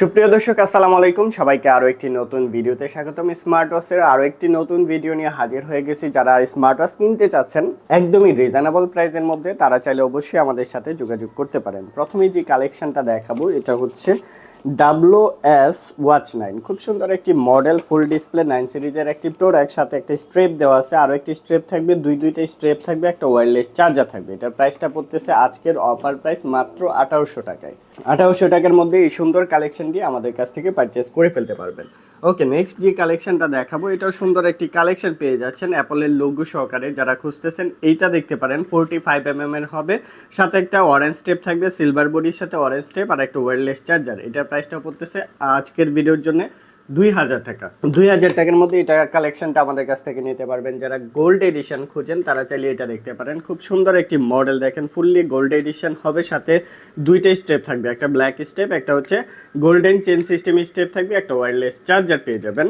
সুপ্রিয় দর্শক, আসসালামু আলাইকুম। সবাইকে আরও একটি নতুন ভিডিওতে স্বাগতম। স্মার্ট ওয়াচের আরও একটি নতুন ভিডিও নিয়ে হাজির হয়ে গেছি। যারা স্মার্ট ওয়াচ কিনতে চাচ্ছেন, একদমই রিজনেবল প্রাইসের মধ্যে, তারা চাইলে অবশ্যই আমাদের সাথে যোগাযোগ করতে পারেন। প্রথমেই যে কালেকশনটা দেখাবো, এটা হচ্ছে ডাব্লু এস ওয়াচ নাইন খুব সুন্দর একটি মডেল ফুল ডিসপ্লে নাইন সিরিজের একটি প্রোডাক্ট সাথে একটা স্ট্রেপ দেওয়া আছে। আরও একটি স্ট্রেপ থাকবে, দুই, দুইটা স্ট্রেপ থাকবে, একটা ওয়্যারলেস চার্জার থাকবে। এটার প্রাইসটা পড়তেছে আজকের অফার প্রাইস মাত্র আঠারোশো টাকায়। আঠারোশো টাকার মধ্যে এই সুন্দর কালেকশনটি আমাদের কাছ থেকে পারচেস করে ফেলতে পারবেন। ওকে নেক্সট যে কালেকশনটা দেখাবো, এটাও সুন্দর একটি কালেকশন পেয়ে যাচ্ছেন অ্যাপলের লোগো সহকারে। যারা খুঁজতেছেন, এইটা দেখতে পারেন ফোরটি ফাইভ এম এর হবে। সাথে একটা অরেঞ্জ স্টেপ থাকবে সিলভার বডির সাথে অরেঞ্জ স্টেপ আর একটা ওয়্যারলেস চার্জার এটার প্রাইসটা পড়তেছে আজকের ভিডিওর জন্য। দুই হাজার টাকা। দুই হাজার টাকার মধ্যে এটা কালেকশনটা আমাদের কাছ থেকে নিতে পারবেন। যারা গোল্ড এডিশন খুঁজেন, তারা চাইলে এটা দেখতে পারেন। খুব সুন্দর একটি মডেল দেখেন ফুললি গোল্ড এডিশন হবে, সাথে দুইটা স্টেপ থাকবে। একটা ব্ল্যাক স্টেপ একটা হচ্ছে গোল্ডেন চেন সিস্টেম স্টেপ থাকবে, একটা ওয়্যারলেস চার্জার পেয়ে যাবেন।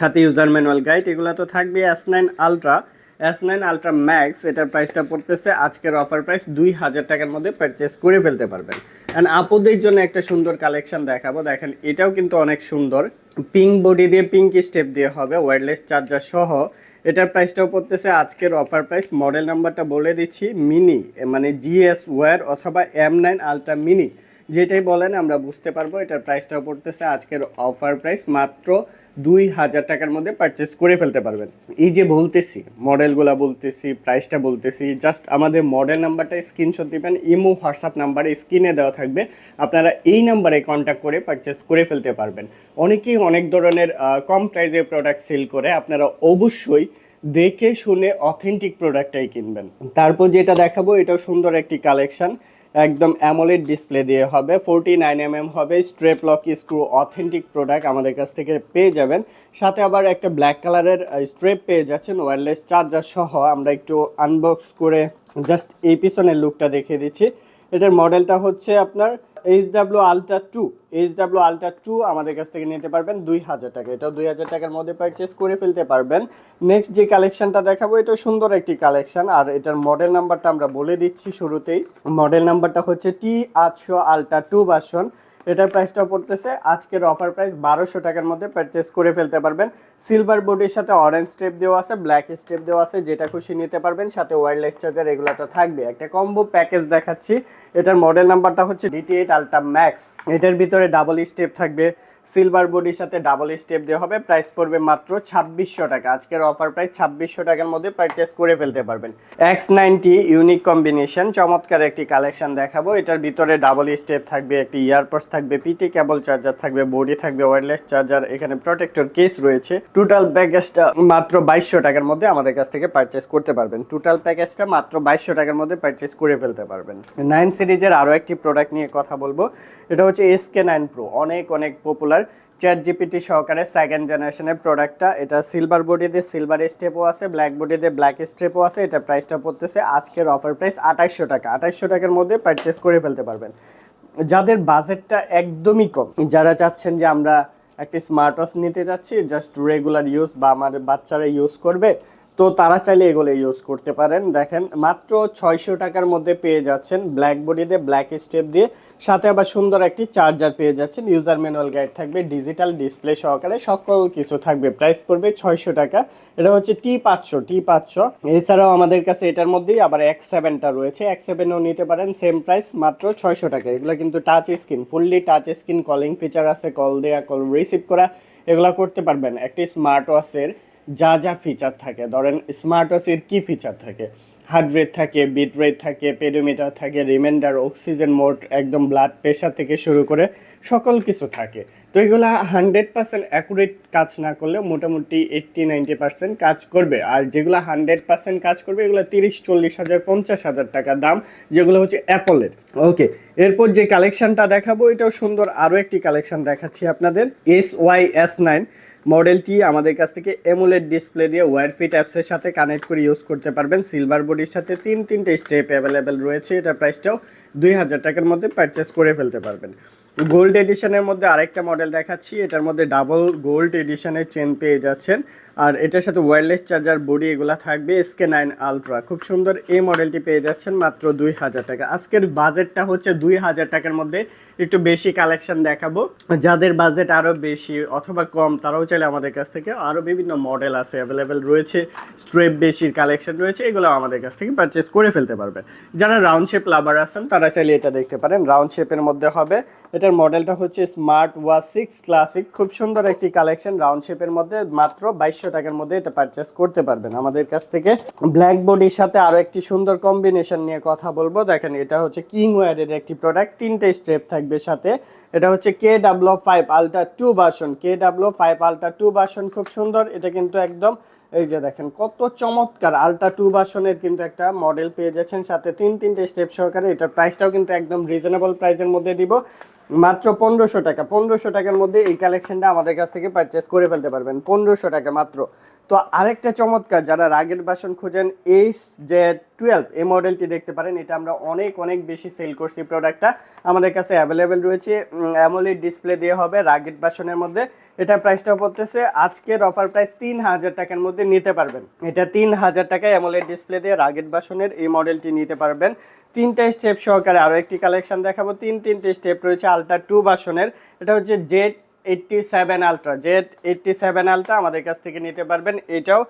সাথে ইউজার ম্যানুয়াল গাইড এগুলো তো থাকবে S nine ultra S nine ultra max এটার প্রাইসটা পড়তেছে, আজকের অফার প্রাইস দুই হাজার টাকার মধ্যে পারচেস করে ফেলতে পারবেন। অ্যান্ড আপুদের জন্য একটা সুন্দর কালেকশন দেখাবো। দেখেন, এটাও কিন্তু অনেক সুন্দর। পিঙ্ক বডি দিয়ে পিঙ্ক স্টেপ দিয়ে হবে ওয়্যারলেস চার্জার সহ। এটার প্রাইসটাও পড়তেছে, আজকের অফার প্রাইস মডেল নাম্বারটা বলে দিচ্ছি মিনি মানে জিএস ওয়্যার অথবা এম নাইন আলট্রা মিনি যেটাই বলেন, আমরা বুঝতে পারব, এটার প্রাইসটাও পড়তেছে, আজকের অফার প্রাইস মাত্র দুই হাজার টাকার মধ্যে পারচেস করে ফেলতে পারবেন। এই যে বলতেছি মডেলগুলো বলতেছি প্রাইসটা বলতেছি জাস্ট আমাদের মডেল নাম্বারটা স্ক্রিনশট দিবেন ইমো হোয়াটসঅ্যাপ নাম্বারে স্ক্রিনে দেওয়া থাকবে। আপনারা এই নাম্বারে কন্ট্যাক্ট করে পারচেস করে ফেলতে পারবেন। অনেকেই অনেক ধরনের কম প্রাইজের প্রোডাক্ট সেল করে, আপনারা অবশ্যই দেখে শুনে অথেন্টিক প্রোডাক্টটাই কিনবেন। তারপর যেটা দেখাবো, এটাও সুন্দর একটি কালেকশন একদম অ্যামোলেড ডিসপ্লে দিয়ে হবে। ফোরটি নাইন এম এম হবে, strap lock screw, authentic product আমাদের কাছ থেকে পেয়ে যাবেন। সাথে আবার একটা ব্ল্যাক কালারের স্ট্রেপ পেয়ে যাচ্ছেন, ওয়্যারলেস চার্জার সহ। আমরা একটু আনবক্স করে জাস্ট এই পিছনের লুকটা দেখিয়ে দিচ্ছি। এটার মডেলটা হচ্ছে আপনার H W ultra two H W ultra two আমাদের কাছ থেকে নিতে পারবেন দুই হাজার টাকা। এটাও দুই হাজার টাকার মধ্যে পারচেস করে ফেলতে পারবেন। নেক্সট যে কালেকশনটা দেখাবো, এটা সুন্দর একটি কালেকশন আর এটার মডেল নাম্বারটা আমরা বলে দিচ্ছি শুরুতেই। মডেল নাম্বারটা হচ্ছে টি আটশো আলট্রা টু ভার্সন এটার প্রাইসটা পড়তেছে। আজকের অফার প্রাইস বারোশো টাকার মধ্যে পারচেস করে ফেলতে পারবেন। সিলভার বডির সাথে অরেঞ্জ স্টেপ দেওয়া আছে ব্ল্যাক স্টেপ দেওয়া আছে, যেটা খুশি নিতে পারবেন। সাথে ওয়্যারলেস চার্জার এগুলো তো থাকবে। একটা কম্বো প্যাকেজ দেখাচ্ছি। এটার মডেল নাম্বারটা হচ্ছে ডিটি এইট আলট্রা ম্যাক্স এটার ভিতরে ডাবল স্টেপ থাকবে। সিলভার বডির সাথে ডাবল স্টেপ দেওয়া হবে। প্রাইস পড়বে মাত্র ছাব্বিশশো টাকা। আজকের অফার প্রাইস ছাব্বিশশো টাকার মধ্যে পারচেস করে ফেলতে পারবেন। এক্স নাইনটি ইউনিক কম্বিনেশন চমৎকার একটি কালেকশন দেখাবো। এটার ভিতরে ডাবল স্টেপ থাকবে, একটি ইয়ারপডস থাকবে পিটি কেবল চার্জার থাকবে বডি থাকবে ওয়্যারলেস চার্জার এখানে প্রোটেক্টর কেস রয়েছে। টোটাল প্যাকেজটা মাত্র বাইশশো টাকার মধ্যে আমাদের কাছ থেকে পারচেস করতে পারবেন। টোটাল প্যাকেজটা মাত্র বাইশশো টাকার মধ্যে পারচেস করে ফেলতে পারবেন। নাইন সিরিজের আরও একটি প্রোডাক্ট নিয়ে কথা বলব। এটা হচ্ছে এসকে নাইন প্রো অনেক অনেক পপুলার চ্যাট জিপিটি সহকারে সেকেন্ড জেনারেশনের প্রোডাক্টটা এটা সিলভার বডিতে সিলভার স্টেপও আছে ব্ল্যাক বডিতে ব্ল্যাক স্টেপও আছে, এটা প্রাইসটা পড়তেছে আজকের অফার প্রাইস আঠাইশশো টাকা। আঠাইশশো টাকার মধ্যে পারচেস করে ফেলতে পারবেন। যাদের বাজেটটা একদমই কম, যারা চাচ্ছেন যে আমরা একটি স্মার্ট ওয়াচ নিতে যাচ্ছি জাস্ট রেগুলার ইউজ বা আমার বাচ্চারা ইউজ করবে তো তারা চাইলে এগুলো ইউজ করতে পারেন। দেখেন, মাত্র ছয়শো টাকার মধ্যে পেয়ে যাচ্ছেন ব্ল্যাক বডিতে ব্ল্যাক স্টেপ দিয়ে। সাথে আবার সুন্দর একটি চার্জার পেয়ে যাচ্ছেন। ইউজার ম্যানুয়াল গাইড থাকবে ডিজিটাল ডিসপ্লে সহকারে সকল কিছু থাকবে। প্রাইস পড়বে ছয়শো টাকা। এটা হচ্ছে টি পাঁচশো টি পাঁচশো। এছাড়াও আমাদের কাছে এটার মধ্যেই আবার এক্স সেভেনটা রয়েছে। এক্স সেভেনও নিতে পারেন সেম প্রাইস মাত্র ছয়শো টাকা। এগুলো কিন্তু touch screen fully touch screen calling feature আছে কল দেওয়া কল রিসিভ করা। এগুলো করতে পারবেন। একটি স্মার্ট ওয়াচের যা যা ফিচার থাকে। ধরেন স্মার্ট ওয়াচের কী ফিচার থাকে? হার্ট রেট থাকে বিট রেট থাকে পেডোমিটার থাকে রিমাইন্ডার অক্সিজেন মোড একদম ব্লাড প্রেশার থেকে শুরু করে সকল কিছু থাকে। তো এগুলা হান্ড্রেড পার্সেন্ট অ্যাকুরেট কাজ না করলেও মোটামুটি এইট্টি নাইনটি পার্সেন্ট কাজ করবে। আর যেগুলো হান্ড্রেড পার্সেন্ট কাজ করবে, এগুলো তিরিশ, চল্লিশ হাজার, পঞ্চাশ হাজার টাকা দাম, যেগুলো হচ্ছে অ্যাপলের ওকে এরপর যে কালেকশনটা দেখাবো, এটাও সুন্দর আরও একটি কালেকশন দেখাচ্ছি আপনাদের। এস ওয়াই এস নাইন মডেলটি আমাদের কাছ থেকে এমুলেট ডিসপ্লে দিয়ে ওয়ারফিট অ্যাপসের সাথে কানেক্ট করে ইউজ করতে পারবেন। সিলভার বডির সাথে তিন, তিনটে স্টেপ অ্যাভেলেবেল রয়েছে। এটার প্রাইসটাও দুই হাজার টাকার মধ্যে পারচেস করে ফেলতে পারবেন। গোল্ড এডিশনের মধ্যে আরেকটা মডেল দেখাচ্ছি। এটার মধ্যে ডাবল গোল্ড এডিশনের চেন পেয়ে যাচ্ছেন। আর এটার সাথে ওয়্যারলেস চার্জার বডি এগুলা থাকবে এসকে নাইন আলট্রা খুব সুন্দর এই মডেলটি পেয়ে যাচ্ছেন মাত্র দুই হাজার টাকা। আজকের বাজেটটা হচ্ছে দুই হাজার টাকার মধ্যে একটু বেশি কালেকশন দেখাবো। যাদের বাজেট আরও বেশি অথবা কম, তারাও চাইলে আমাদের কাছ থেকে আরও বিভিন্ন মডেল আছে অ্যাভেলেবেল রয়েছে স্ট্রেপ বেশির কালেকশন রয়েছে এগুলো আমাদের কাছ থেকে পারচেস করে ফেলতে পারবে। যারা রাউন্ড শেপ লাভার আছেন, তারা চাইলে এটা দেখতে পারেন। রাউন্ড শেপের মধ্যে হবে। এটার মডেলটা হচ্ছে স্মার্ট ওয়াচ সিক্স ক্লাসিক খুব সুন্দর একটি কালেকশন রাউন্ড শেপের মধ্যে মাত্র বাইশশো টাকার মধ্যে এটা পারচেস করতে পারবেন। আমাদের কাছ থেকে ব্ল্যাক বডির সাথে আরও একটি সুন্দর কম্বিনেশন নিয়ে কথা বলব। দেখেন, এটা হচ্ছে কিং ওয়ারের একটি প্রোডাক্ট তিনটে স্টেপ থাকবে সাথে। এটা হচ্ছে K W five ultra two version K W five ultra two version খুব সুন্দর। এটা কিন্তু একদম, এই যে দেখেন, কত চমৎকার আলট্রা টু বাসনের কিন্তু একটা মডেল পেয়ে যাচ্ছেন। সাথে তিন, তিনটে স্টেপ সহকারে এটার প্রাইসটাও কিন্তু একদম রিজনেবল প্রাইসের মধ্যে দিব। মাত্র পনেরোশো টাকা। পনেরোশো টাকার মধ্যে এই কালেকশনটা আমাদের কাছ থেকে পারচেস করে ফেলতে পারবেন। পনেরোশো টাকা মাত্র। তো আরেকটা চমৎকার, যারা রাগের বাসন খোঁজেন এইচ জে টুয়েলভ এই মডেলটি দেখতে পারেন। এটা আমরা অনেক অনেক বেশি সেল করছি প্রোডাক্টটা আমাদের কাছে অ্যাভেলেবেল রয়েছে। অ্যামোলেড ডিসপ্লে দিয়ে হবে রাগের বাসনের মধ্যে। এটা প্রাইসটা পড়তেছে। আজকের অফার প্রাইস তিন হাজার টাকার মধ্যে নিতে পারবেন। এটা তিন হাজার টাকায় অ্যামোলেড ডিসপ্লে দিয়ে রাগের বাসনের এই মডেলটি নিতে পারবেন। তিনটা স্টেপ সহকারে আরও একটি কালেকশন দেখাবো। তিন তিনটে স্টেপ রয়েছে আলট্রা টু বাসনের এটা হচ্ছে Z eighty seven ultra Z eighty seven ultra আমাদের কাছ থেকে নিতে পারবেন। এটাও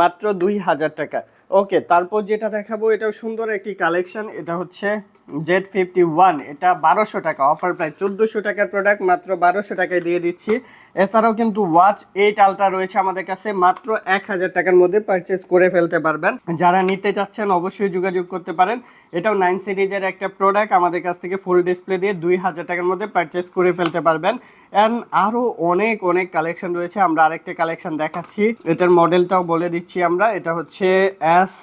মাত্র দুই হাজার টাকা। ওকে, তারপর যেটা দেখাবো, এটাও সুন্দর একটি কালেকশন এটা হচ্ছে জেড ফিফটি ওয়ান এটা বারোশো টাকা। অফার প্রায় চোদ্দোশো টাকার প্রোডাক্ট মাত্র বারোশো টাকায় দিয়ে দিচ্ছি। এছাড়াও কিন্তু ওয়াচ এইট আলট্রা রয়েছে আমাদের কাছে, মাত্র এক হাজার টাকার মধ্যে পারচেস করে ফেলতে পারবেন। যারা নিতে চাচ্ছেন, অবশ্যই যোগাযোগ করতে পারেন। এটাও নাইন সিরিজের একটা প্রোডাক্ট আমাদের কাছ থেকে ফুল ডিসপ্লে দিয়ে দুই হাজার টাকার মধ্যে পারচেস করে ফেলতে পারবেন। অ্যান্ড আরও অনেক অনেক কালেকশন রয়েছে, আমরা আরেকটা কালেকশন দেখাচ্ছি। এটার মডেলটাও বলে দিচ্ছি আমরা, এটা হচ্ছে S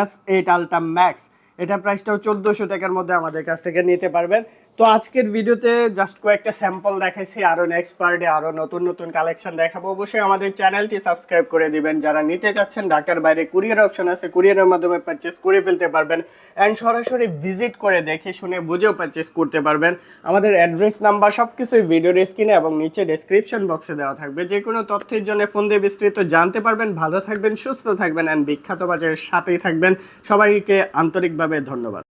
S eight ultra max এটা প্রাইসটাও চোদ্দোশো টাকার মধ্যে আমাদের কাছ থেকে নিতে পারবেন। তো আজকের ভিডিওতে জাস্ট কয়েকটা স্যাম্পল দেখাইছি আরও নেক্সট পার্টে আরও নতুন নতুন কালেকশন দেখাবো। অবশ্যই আমাদের চ্যানেলটি সাবস্ক্রাইব করে দিবেন। যারা নিতে চাচ্ছেন, ঢাকার বাইরে কুরিয়ার অপশন আছে কুরিয়ারের মাধ্যমে পারচেস করে ফেলতে পারবেন অ্যান্ড সরাসরি ভিজিট করে দেখে শুনে বুঝেও পারচেস করতে পারবেন। আমাদের অ্যাড্রেস নাম্বার সব কিছুই ভিডিওর স্ক্রিনে এবং নিচে ডেসক্রিপশন বক্সে দেওয়া থাকবে। যে কোনো তথ্যের জন্য ফোন দিয়ে বিস্তৃত জানতে পারবেন। ভালো থাকবেন, সুস্থ থাকবেন অ্যান্ড বিখ্যাত বাজারের সাথেই থাকবেন। সবাইকে আন্তরিকভাবে ধন্যবাদ।